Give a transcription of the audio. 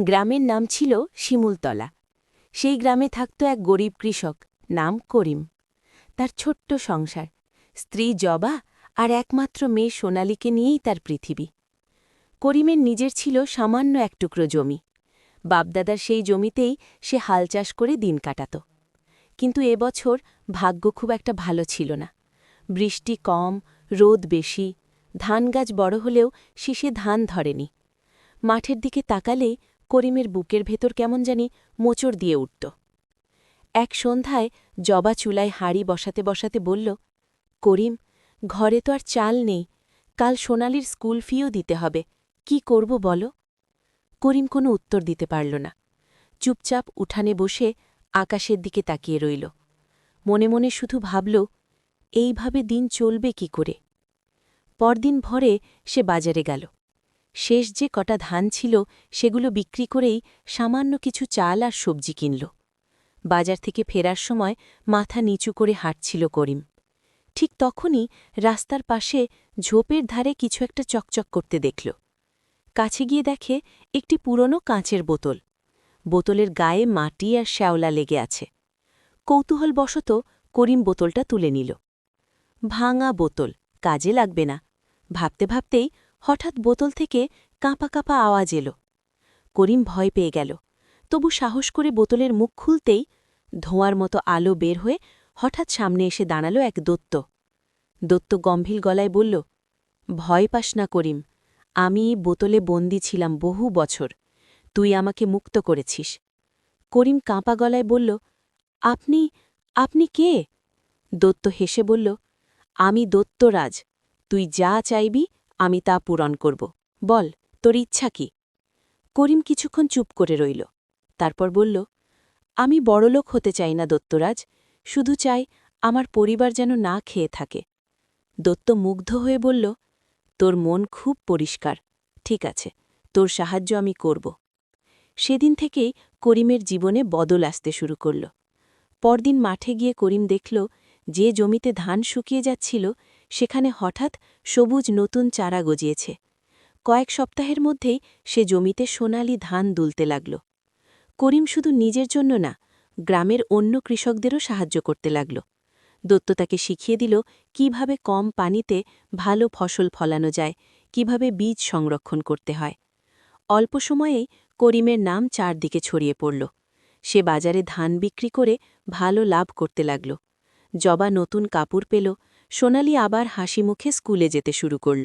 গ্রামের নাম ছিল শিমুলতলা। সেই গ্রামে থাকত এক গরিব কৃষক, নাম করিম। তার ছোট্ট সংসার, স্ত্রী জবা আর একমাত্র মেয়ে সোনালিকে নিয়েই তার পৃথিবী। করিমের নিজের ছিল সামান্য এক টুকরো জমি। বাপদাদার সেই জমিতেই সে হাল চাষ করে দিন কাটাত। কিন্তু এবছর ভাগ্য খুব একটা ভালো ছিল না। বৃষ্টি কম, রোদ বেশি ধান গাছ বড় হলেও শীষে ধান ধরেনি। মাঠের দিকে তাকালে করিমের বুকের ভেতর কেমন জানি মোচড় দিয়ে উঠত। এক সন্ধ্যায় জবা চুলায় হাড়ি বসাতে বসাতে বলল, করিম, ঘরে তো আর চাল নেই, কাল সোনালির স্কুল ফিও দিতে হবে, কি করব বলো? করিম কোনো উত্তর দিতে পারল না। চুপচাপ উঠানে বসে আকাশের দিকে তাকিয়ে রইল। মনে মনে শুধু ভাবল, এইভাবে দিন চলবে কি করে? পরদিন ভরে সে বাজারে গেল। শেষ যে কটা ধান ছিল সেগুলো বিক্রি করেই সামান্য কিছু চাল আর সবজি কিনল। বাজার থেকে ফেরার সময় মাথা নিচু করে হাঁটছিল করিম। ঠিক তখনই রাস্তার পাশে ঝোপের ধারে কিছু একটা চকচক করতে দেখল। কাছে গিয়ে দেখে একটি পুরনো কাঁচের বোতল। বোতলের গায়ে মাটি আর শ্যাওলা লেগে আছে। কৌতূহল কৌতূহলবশত করিম বোতলটা তুলে নিল। ভাঙা বোতল, কাজে লাগবে না। ভাবতে ভাবতেই হঠাৎ বোতল থেকে কাঁপা কাঁপা আওয়াজ এলো। করিম ভয় পেয়ে গেল। তবু সাহস করে বোতলের মুখ খুলতেই ধোঁয়ার মতো আলো বের হয়ে হঠাৎ সামনে এসে দাঁড়াল এক দত্ত। দত্ত গম্ভীর গলায় বলল, ভয় পাস না করিম, আমি বোতলে বন্দি ছিলাম বহু বছর। তুই আমাকে মুক্ত করেছিস। করিম কাঁপা গলায় বলল, আপনি আপনি কে? দত্ত হেসে বলল, আমি দত্তরাজ। তুই যা চাইবি আমি তা পূরণ করব। বল, তোর ইচ্ছা কি? করিম কিছুক্ষণ চুপ করে রইল। তারপর বলল, আমি বড়লোক হতে চাই না দত্তরাজ, শুধু চাই আমার পরিবার যেন না খেয়ে থাকে। দত্ত মুগ্ধ হয়ে বলল, তোর মন খুব পরিষ্কার। ঠিক আছে, তোর সাহায্য আমি করব। সেদিন থেকেই করিমের জীবনে বদল আসতে শুরু করল। পরদিন মাঠে গিয়ে করিম দেখল যে জমিতে ধান শুকিয়ে যাচ্ছিল, সেখানে হঠাৎ সবুজ নতুন চারা গজিয়েছে। কয়েক সপ্তাহের মধ্যেই সে জমিতে সোনালি ধান দুলতে লাগল। করিম শুধু নিজের জন্য না, গ্রামের অন্য কৃষকদেরও সাহায্য করতে লাগল। দত্ত তাকে শিখিয়ে দিল কীভাবে কম পানিতে ভালো ফসল ফলানো যায়, কীভাবে বীজ সংরক্ষণ করতে হয়। অল্প সময়েই করিমের নাম চারদিকে ছড়িয়ে পড়ল। সে বাজারে ধান বিক্রি করে ভালো লাভ করতে লাগল। জবা নতুন কাপড় পেল সোনালি আবার হাসি মুখে স্কুলে যেতে শুরু করল।